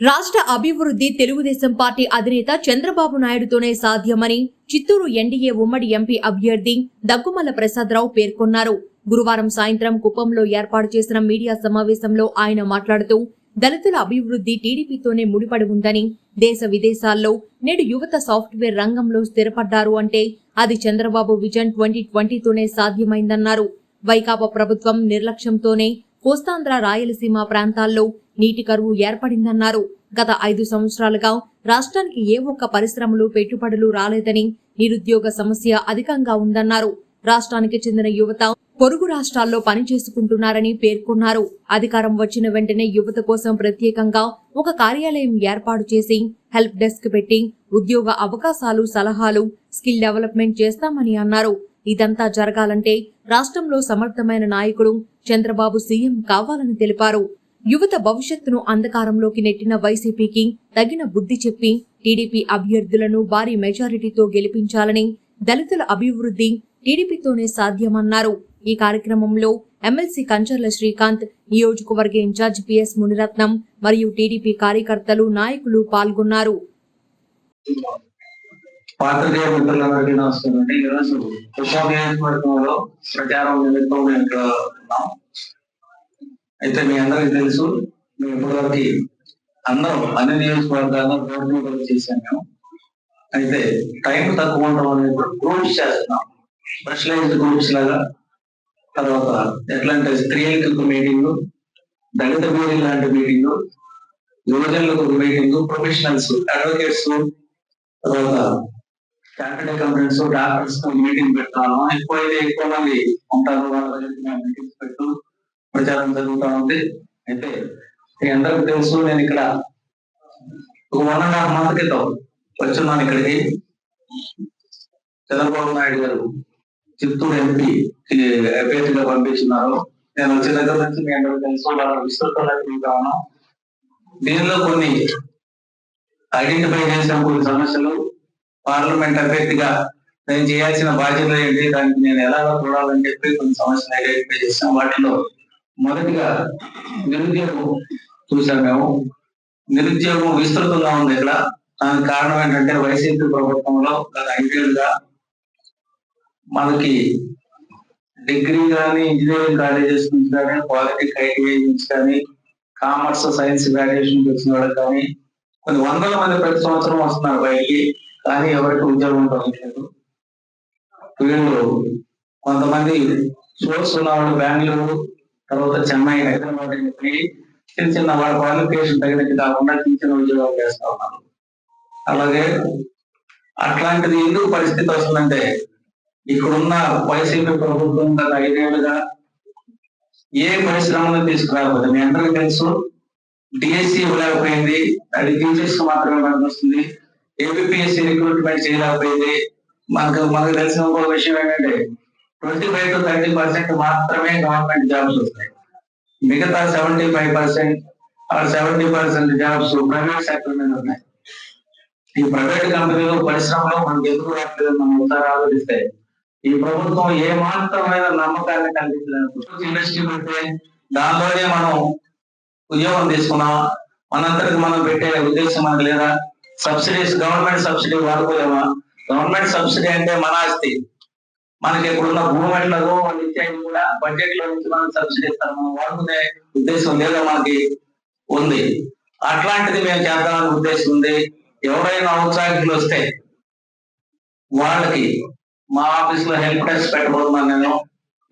రాష్ట్ర అభివృద్ధి తెలుగుదేశం పార్టీ అధినేత చంద్రబాబు నాయుడుతోనే సాధ్యమని చిత్తూరు ఎన్డీఏ ఉమ్మడి ఎంపీ అభ్యర్థి దగ్గుమల్ల ప్రసాదరావు పేర్కొన్నారు. గురువారం సాయంత్రం కుప్పంలో ఏర్పాటు చేసిన మీడియా సమావేశంలో ఆయన మాట్లాడుతూ దళితుల అభివృద్ధి టీడీపీతోనే ముడిపడి ఉందని దేశ విదేశాల్లో నేడు యువత సాఫ్ట్వేర్ రంగంలో స్థిరపడ్డారు అంటే అది చంద్రబాబు విజన్ ట్వంటీ ట్వంటీతోనే సాధ్యమైందన్నారు. వైకాపా ప్రభుత్వం నిర్లక్ష్యంతోనే కోస్తాంధ్ర రాయలసీమ ప్రాంతాల్లో నీటి కరువు ఏర్పడిందన్నారు. గత ఐదు సంవత్సరాలుగా రాష్ట్రానికి ఏ ఒక్క పరిశ్రమలు పెట్టుబడులు రాలేదని నిరుద్యోగ సమస్య అధికంగా ఉందన్నారు. రాష్ట్రానికి చెందిన యువత పొరుగు రాష్ట్రాల్లో పనిచేసుకుంటున్నారని పేర్కొన్నారు. అధికారం వచ్చిన వెంటనే యువత కోసం ప్రత్యేకంగా ఒక కార్యాలయం ఏర్పాటు చేసి హెల్ప్ డెస్క్ పెట్టి ఉద్యోగ అవకాశాలు సలహాలు స్కిల్ డెవలప్మెంట్ చేస్తామని అన్నారు. ఇదంతా జరగాలంటే రాష్ట్రంలో సమర్థమైన నాయకుడు చంద్రబాబు సీఎం కావాలని తెలిపారు. యువత భవిష్యత్తును అంధకారంలోకి నెట్టిన వైసీపీకి తగిన బుద్ధి చెప్పి టీడీపీ అభ్యర్థులను భారీ మెజారిటీతో గెలిపించాలని దళితుల అభివృద్ధి టీడీపీతోనే సాధ్యమన్నారు. ఈ కార్యక్రమంలో ఎమ్మెల్సీ కంచర్ల శ్రీకాంత్ నియోజకవర్గ ఇన్ఛార్జ్ పిఎస్ మునిరత్నం మరియు టీడీపీ కార్యకర్తలు నాయకులు పాల్గొన్నారు. పాత్రికేయ మిత్రులందరికీ నమస్కారం అండి. ఈరోజు కృష్ణా నియోజకవర్గంలో ప్రచారం నిమిత్తం మేము ఇక్కడ ఉన్నాం. అయితే మీ అందరికీ తెలుసు మేము ఇప్పటివరకు అందరం అన్ని నియోజకవర్గాల్లో రోడ్ మీద చేశాం మేము. అయితే టైం తక్కువ ఉండడం అనేది గ్రూప్స్ చేస్తున్నాం. స్పెషలైజ్డ్ గ్రూప్స్ లాగా. తర్వాత ఎట్లా అంటే స్త్రీలకు మీటింగ్ దళిత మీటింగ్ లాంటి మీటింగ్ యువజనులకు ఒక మీటింగ్ ప్రొఫెషనల్స్ అడ్వకేట్స్ తర్వాత చార్టెడ్ కంపెనీస్ డాక్టర్స్ మీటింగ్ పెడతాను. ఎక్కువైతే ఎక్కువ మంది ఉంటారు వాళ్ళ దగ్గరికి మీటింగ్స్ పెట్టు ప్రచారం జరుగుతూ ఉంది. అయితే మీ అందరికి తెలుసు నేను ఇక్కడ ఒక వన్ అండ్ హాఫ్ మంత్ క్రితం వచ్చున్నాను ఇక్కడికి. చంద్రబాబు నాయుడు గారు చిత్తూరు ఎంపీ అభ్యర్థిగా పంపించున్నారు నేను వచ్చిన దగ్గర నుంచి మీ అందరూ తెలుసు వాళ్ళ విస్తృతంగా తిరుగుతాను. దీనిలో కొన్ని ఐడెంటిఫై చేసిన కొన్ని సమస్యలు పార్లమెంట్ అభ్యర్థిగా నేను చేయాల్సిన బాధ్యత ఏంటి దానికి నేను ఎలాగో చూడాలని చెప్పి కొన్ని సమస్యలు ఐడెంటిఫై చేసాం వాటిలో మొదటిగా నిరుద్యోగం చూసాం మేము. నిరుద్యోగం విస్తృతంగా ఉంది ఇక్కడ. దానికి కారణం ఏంటంటే వైసీపీ ప్రభుత్వంలో గత ఐదేళ్ళుగా మనకి డిగ్రీ కానీ ఇంజనీరింగ్ కాలేజెస్ నుంచి కానీ పాలిటిక్ ఐటీఐ నుంచి కానీ కామర్స్ సైన్స్ గ్రాడ్యుయేషన్ వచ్చిన వాళ్ళకి కానీ కొన్ని వందల మంది ప్రతి సంవత్సరం వస్తున్నారు బయటికి. కానీ ఎవరికి ఉద్యోగం లేదు వీళ్ళు కొంతమంది సోర్స్ ఉన్న వాళ్ళు బెంగళూరు తర్వాత చెన్నై హైదరాబాద్ చెప్పి చిన్న చిన్న వాళ్ళ క్వాలిఫికేషన్ తగినట్టు కాకుండా చిన్న చిన్న ఉద్యోగాలు చేస్తా ఉన్నారు. అలాగే అట్లాంటిది ఎందుకు పరిస్థితి వస్తుందంటే ఇక్కడున్న వైసీపీ ప్రభుత్వం గత ఐదేళ్ళుగా ఏ పరిశ్రమను తీసుకురాకపోతే మీ అందరికీ తెలుసు డిఎస్సి ఇవ్వలేకపోయింది అది టీచర్స్ మాత్రమే పనికొస్తుంది. ఏపీఎస్సీ రిక్రూట్మెంట్ చేయలేకపోయింది. మనకు మనకు తెలిసిన ఇంకో విషయం ఏంటంటే twenty five to thirty percent మాత్రమే గవర్నమెంట్ జాబ్స్ వస్తాయి. మిగతా seventy five percent or seventy percent jobs private sector మీద ఉన్నాయి. ఈ ప్రైవేట్ కంపెనీలు పరిశ్రమలో మనకి ఎందుకు రావట్లేదు మనం ఒకసారి ఆలోచిస్తే ఈ ప్రభుత్వం ఏ మాత్రమైన నమ్మకాన్ని కలిగించలేదు ఇండస్ట్రీ పెడితే దానిలోనే మనం ఉద్యోగం తీసుకున్నాం. మనంతటికి మనం పెట్టే ఉద్దేశం మనకు లేదా? సబ్సిడీస్ గవర్నమెంట్ సబ్సిడీ వాడుకోలేమా? గవర్నమెంట్ సబ్సిడీ అంటే మన ఆస్తి. మనకి ఇప్పుడున్న భూమి ఎట్లదో వాళ్ళు ఇచ్చేది కూడా బడ్జెట్లో నుంచి మనం సబ్సిడీ ఇస్తారు మనం వాడుకునే ఉద్దేశం లేదా మనకి ఉంది. అట్లాంటిది మేము చేద్దామనే ఉద్దేశం ఉంది. ఎవరైనా ఔత్సాహికులు వస్తే వాళ్ళకి మా ఆఫీస్లో హెల్ప్ డెస్క్ పెట్టబోతున్నాను నేను.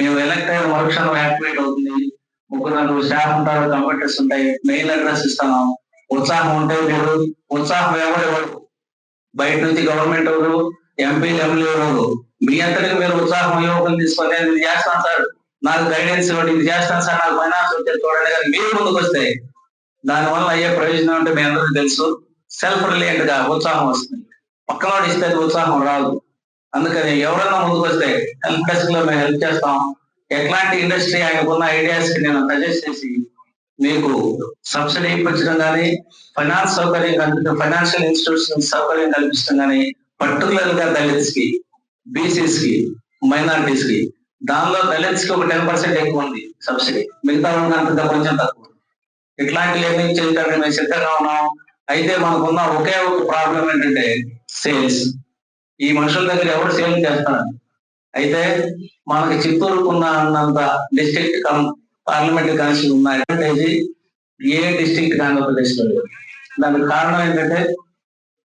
మేము ఎలక్ట్రానిక్ వర్క్ షాప్ యాక్టివేట్ అవుతుంది. ముగ్గురు నలుగురు స్టాఫ్ ఉంటారు కంప్యూటర్స్ ఉంటాయి. మెయిల్ అడ్రస్ ఇస్తాను ఉత్సాహం ఉంటే లేదు ఉత్సాహం ఎవరు? ఎవరు? బయట నుంచి గవర్నమెంట్ ఎవరు? ఎంపీ ఎమ్మెల్యే ఎవరు? మీ అంతటికి మీరు ఉత్సాహం యువకులు తీసుకొని నేను ఇది చేస్తాను సార్. నాకు గైడెన్స్ ఇవ్వండి ఇది చేస్తాను సార్. నాకు ఫైనాన్స్ వచ్చే చూడండి కానీ మీరు ముందుకు వస్తే దానివల్ల అయ్యే ప్రయోజనం అంటే మీ అందరికీ తెలుసు. సెల్ఫ్ రిలేటెడ్గా ఉత్సాహం వస్తుంది. పక్కన ఇస్తే అది ఉత్సాహం రాదు. అందుకని ఎవరైనా ముందుకు వస్తే హెల్ప్ డెస్క్లో మేము హెల్ప్ చేస్తాం. ఎట్లాంటి ఇండస్ట్రీ ఆయనకున్న ఐడియాస్కి నేను సజెస్ట్ చేసి మీకు సబ్సిడీ ఇప్పించడం కానీ ఫైనాన్స్ సౌకర్యం కల్పించడం ఫైనాన్షియల్ ఇన్స్టిట్యూషన్ సౌకర్యం కల్పించడం కానీ పర్టికులర్గా దళిత్స్కి బీసీస్కి మైనారిటీస్కి దానిలో దళిత్స్కి ఒక టెన్ పర్సెంట్ ఎక్కువ ఉంది సబ్సిడీ మిగతా వాళ్ళకి కొంచెం తక్కువ ఏమి చేయడానికి మేము సిద్ధంగా ఉన్నాం. అయితే మనకున్న ఒకే ఒక ప్రాబ్లం ఏంటంటే సేల్స్ ఈ మనుషుల దగ్గర ఎవరు సేల్ చేస్తారు? అయితే మనకి చిత్తూరుకున్న అన్నంత డిస్ట్రిక్ట్ పార్లమెంటరీ కాన్స్టిట్యూషన్ ఉన్న అడ్వాంటేజ్ ఏ డిస్ట్రిక్ట్ ఆంధ్రప్రదేశ్లో లేదు. దానికి కారణం ఏంటంటే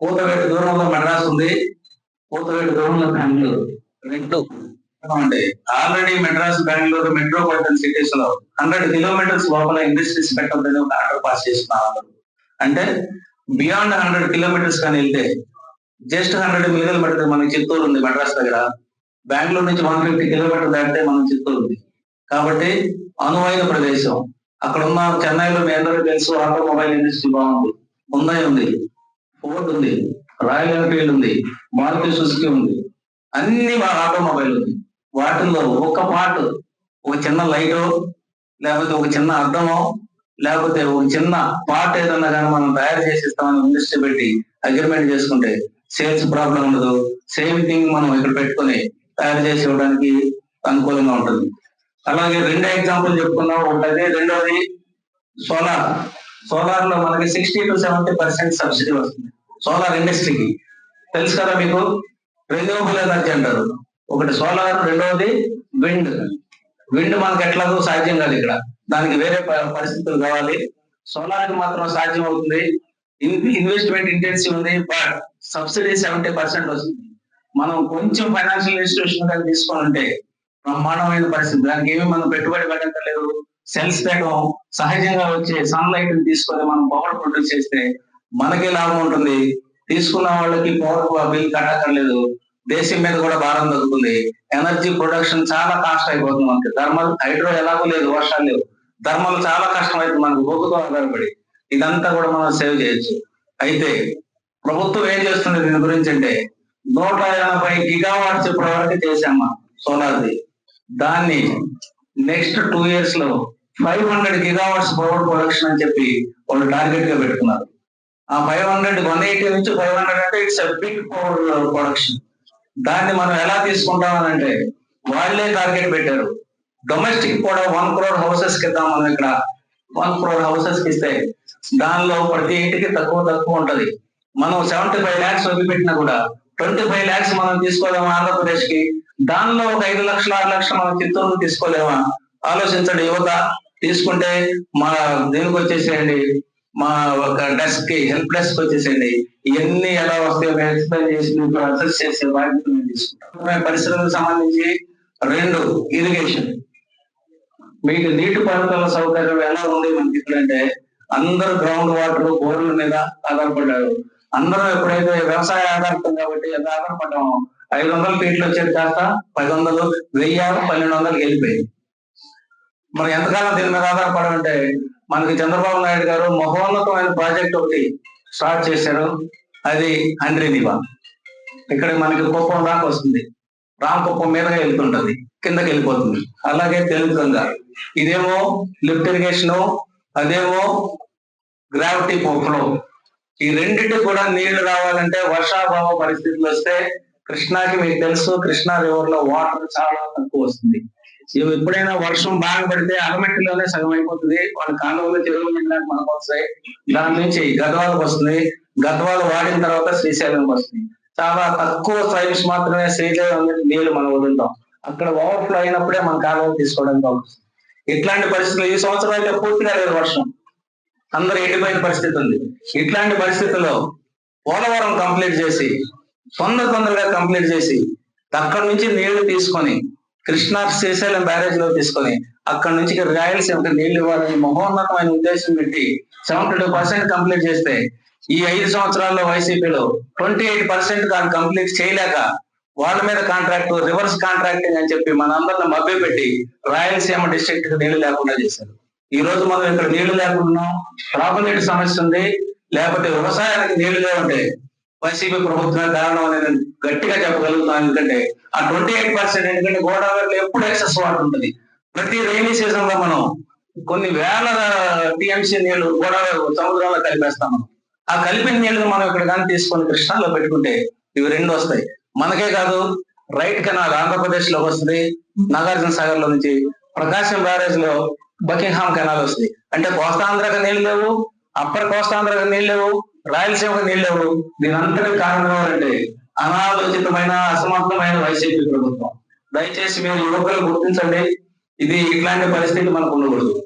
కూతవేటు దూరంలో మద్రాసు ఉంది. కూతవేటు దూరంలో బెంగళూరు. రెండు. ఆల్రెడీ మెడ్రాస్ బెంగళూరు మెట్రోపాలిటన్ సిటీస్లో హండ్రెడ్ కిలోమీటర్స్ లోపల ఇండస్ట్రీస్ పెట్టాలని ఒక ఆర్డర్ పాస్ చేస్తున్నారు అంటే బియాండ్ హండ్రెడ్ కిలోమీటర్స్ కానీ వెళ్తే జస్ట్ హండ్రెడ్ మీదలు పడితే మనకి చిత్తూరు ఉంది మెడ్రాస్ దగ్గర. బెంగళూరు నుంచి వన్ ఫిఫ్టీ కిలోమీటర్ దాటితే మనం చిత్తూరు ఉంది. కాబట్టి అనువైన ప్రదేశం. అక్కడ ఉన్న చెన్నైలో మీ అందరూ తెలుసు ఆటోమొబైల్ ఇండస్ట్రీ బాగుంది. ముందై ఉంది. ఫోర్డ్ ఉంది. రాయల్ ఎన్ఫీల్డ్ ఉంది. మారుతి సుజుకి ఉంది. అన్ని మా ఆటోమొబైల్ ఉంది. వాటిల్లో ఒక పార్ట్ ఒక చిన్న లైటో లేకపోతే ఒక చిన్న అద్దమో లేకపోతే ఒక చిన్న పార్ట్ ఏదన్నా కానీ మనం తయారు చేసి ఇస్తామని ఇండస్ట్రీ పెట్టి అగ్రిమెంట్ చేసుకుంటే సేల్స్ ప్రాబ్లం ఉండదు. సేమ్ థింగ్ మనం ఇక్కడ పెట్టుకొని తయారు చేసి ఇవ్వడానికి అనుకూలంగా ఉంటుంది. అలాగే రెండో ఎగ్జాంపుల్ చెప్పుకున్నాం. ఒకటి రెండోది సోలార్. సోలార్లో మనకి sixty to seventy percent subsidy వస్తుంది. సోలార్ ఇండస్ట్రీకి. తెలుసు కదా మీకు? రెన్యూవబుల్ ఎనర్జీ అంటారు. ఒకటి సోలార్ రెండవది విండ్. విండ్ మనకు ఎట్లాగో సాధ్యం కాదు ఇక్కడ. దానికి వేరే ప- పరిస్థితులు కావాలి. సోలార్కి మాత్రం సాధ్యం అవుతుంది. ఇన్వెస్ట్మెంట్ ఇంటెన్సివ్ ఉంది బట్ సబ్సిడీ సెవెంటీ పర్సెంట్ వస్తుంది. మనం కొంచెం ఫైనాన్షియల్ ఇన్స్టిట్యూషన్ కానీ తీసుకొని ఉంటే బ్రహ్మాండమైన పరిస్థితి. దానికి ఏమి మనం పెట్టుబడి పెట్టలేదు సెల్స్ పెట్టడం సహజంగా వచ్చే సన్లైట్ తీసుకొని మనం పవర్ ప్రొడ్యూస్ చేస్తే మనకే లాభం ఉంటుంది. తీసుకున్న వాళ్ళకి పవర్ బిల్ కట్టక్కర్లేదు. దేశం మీద కూడా భారం తగ్గుతుంది. ఎనర్జీ ప్రొడక్షన్ చాలా కాస్ట్ అయిపోతుంది మనకి. థర్మల్ హైడ్రో ఎలాగో లేదు వర్షాలు లేవు. థర్మల్ చాలా కష్టం అవుతుంది మనకు బొగ్గుతో ఆధారపడి. ఇదంతా కూడా మనం సేవ్ చేయొచ్చు. అయితే ప్రభుత్వం ఏం చేస్తుంది దీని గురించి అంటే నూట ఎనభై గిగావాట్స్ ఇప్పటివరకు చేశామా సోలార్ది దాన్ని నెక్స్ట్ టూ ఇయర్స్లో five hundred gigawatts power production అని చెప్పి వాళ్ళు టార్గెట్గా పెట్టుకున్నారు. ఆ ఫైవ్ హండ్రెడ్ వన్ ఎయిటీ నుంచి ఫైవ్ హండ్రెడ్ అంటే ఇట్స్ బిగ్ పవర్ ప్రొడక్షన్ దాన్ని మనం ఎలా తీసుకుంటామని అంటే వాళ్ళే టార్గెట్ పెట్టారు. డొమెస్టిక్ కూడా వన్ క్రోర్ హౌసెస్కి ఇద్దాం మనం ఇక్కడ వన్ క్రోర్ హౌసెస్కి ఇస్తే దానిలో ప్రతి ఇంటికి తక్కువ తక్కువ ఉంటది. మనం సెవెంటీ ఫైవ్ ల్యాక్స్ వదిలిపెట్టినా కూడా ట్వంటీ ఫైవ్ ల్యాక్స్ మనం తీసుకోలేమా ఆంధ్రప్రదేశ్కి దానిలో ఒక ఐదు లక్షల ఆరు లక్షలు మనం చిత్తూరు తీసుకోలేమా? ఆలోచించండి యువత తీసుకుంటే మా దీనికి వచ్చేసేయండి? మా ఒక డెస్క్కి హెల్ప్ డెస్క్ వచ్చేసేయండి. ఇవన్నీ ఎలా వస్తాయో ఎక్స్ప్లెయిన్ చేసి మీకు అసెస్ చేసే బాధ్యత మేము తీసుకుంటాం. పరిశ్రమలకు సంబంధించి రెండు ఇరిగేషన్ మీకు నీటి పారుదల సౌకర్యం ఎలా ఉంది మనకి ఇక్కడ అంటే అందరూ గ్రౌండ్ వాటర్ బోర్ల మీద ఆధారపడ్డారు. అందరూ ఎప్పుడైతే వ్యవసాయ ఆధారితం కాబట్టి ఎంత ఆధారపడ్డామో. ఐదు వందల ఫీట్లు వచ్చేది కాస్త పది వందలు వెయ్యి పన్నెండు వందలకి వెళ్ళిపోయింది. మనం ఎంతకాలం దీని మీద ఆధారపడమంటే మనకి చంద్రబాబు నాయుడు గారు మహోన్నతమైన ప్రాజెక్ట్ ఒకటి స్టార్ట్ చేశారు. అది అండ్రినివా ఇక్కడ మనకి కుప్పం దాకా వస్తుంది. రామకుప్పం మీదగా వెళ్తుంటది. కిందకి వెళ్ళిపోతుంది. అలాగే తెలుగు తెలుగుగంగా ఇదేమో లిఫ్ట్ ఇరిగేషన్ అదేమో గ్రావిటీ ఫ్లో. ఈ రెండింటి కూడా నీళ్ళు రావాలంటే వర్షాభావ పరిస్థితులు వస్తే కృష్ణాకి మీకు తెలుసు కృష్ణా రివర్లో వాటర్ చాలా తక్కువ వస్తుంది. ఇవి ఎప్పుడైనా వర్షం బాగా పడితే అరమెట్టులోనే సగం అయిపోతుంది. వాళ్ళ కాలువలు చెరువులు నిండడానికి మనకు వస్తాయి. దాని నుంచి గద్వాలకు వస్తుంది. గద్వాలు వాడిన తర్వాత శ్రీశైలం వస్తుంది. చాలా తక్కువ టైమ్స్ మాత్రమే శ్రీశైలం అనేది నీళ్ళు మనం వదులుతాం. అక్కడ ఓవర్ఫ్లో అయినప్పుడే మన కాలువలు తీసుకోవడానికి అవకాశం. ఇట్లాంటి పరిస్థితులు ఈ సంవత్సరం అయితే పూర్తిగా లేదు వర్షం. అందరూ ఎండిపోయిన పరిస్థితి ఉంది. ఇట్లాంటి పరిస్థితుల్లో పోలవరం కంప్లీట్ చేసి తొందర తొందరగా కంప్లీట్ చేసి అక్కడ నుంచి నీళ్ళు తీసుకొని కృష్ణా శ్రీశైలం బ్యారేజ్లో తీసుకొని అక్కడ నుంచి రాయలసీమకి నీళ్ళు ఇవ్వాలని మహోన్నతమైన ఉద్దేశం పెట్టి సెవెంటీ టూ పర్సెంట్ కంప్లీట్ చేస్తే ఈ ఐదు సంవత్సరాల్లో వైసీపీలో ట్వంటీ ఎయిట్ పర్సెంట్ దాన్ని కంప్లీట్ చేయలేక వాళ్ళ మీద కాంట్రాక్ట్ రివర్స్ కాంట్రాక్టింగ్ అని చెప్పి మనందరిని మభ్య పెట్టి రాయలసీమ డిస్ట్రిక్ట్కి నీళ్ళు లేకుండా చేశారు. ఈ రోజు మనం ఇక్కడ నీళ్ళు లేకుండా త్రాగునీటి సమస్య ఉంది. లేకపోతే వ్యవసాయానికి నీళ్ళు లేవంటే వైసీపీ ప్రభుత్వం కారణం అనేది గట్టిగా చెప్పగలుగుతాను ఎందుకంటే ఆ ట్వంటీ ఎయిట్ పర్సెంట్ ఎందుకంటే గోదావరిలో ఎప్పుడు ఎక్సెస్ వాటర్ ఉంటుంది. ప్రతి రైనీ సీజన్లో మనం కొన్ని వేల టీఎంసీ నీళ్ళు గోదావరి సముద్రంలో కలిపేస్తాం మనం. ఆ కలిపిన నీళ్ళు మనం ఇక్కడ కానీ తీసుకొని కృష్ణాలో పెట్టుకుంటే ఇవి రెండు వస్తాయి. మనకే కాదు రైట్ కెనాల్ ఆంధ్రప్రదేశ్లో వస్తుంది నాగార్జున సాగర్లో నుంచి ప్రకాశం బ్యారేజ్లో బకింగ్హామ్ కెనాల్ వస్తుంది. అంటే కోస్తాంధ్రకు నీళ్ళు లేవు అప్పర్ కోస్తాంధ్రకు నీళ్ళు లేవు రాయలసీమకు నీళ్ళు లేవు దీని కారణం ఏంటంటే అనాలోచితమైన అసమర్థమైన వైసీపీ ప్రభుత్వం. దయచేసి మీరు యువకులు గుర్తించండి. ఇది ఇట్లాంటి పరిస్థితి మనకు ఉండకూడదు.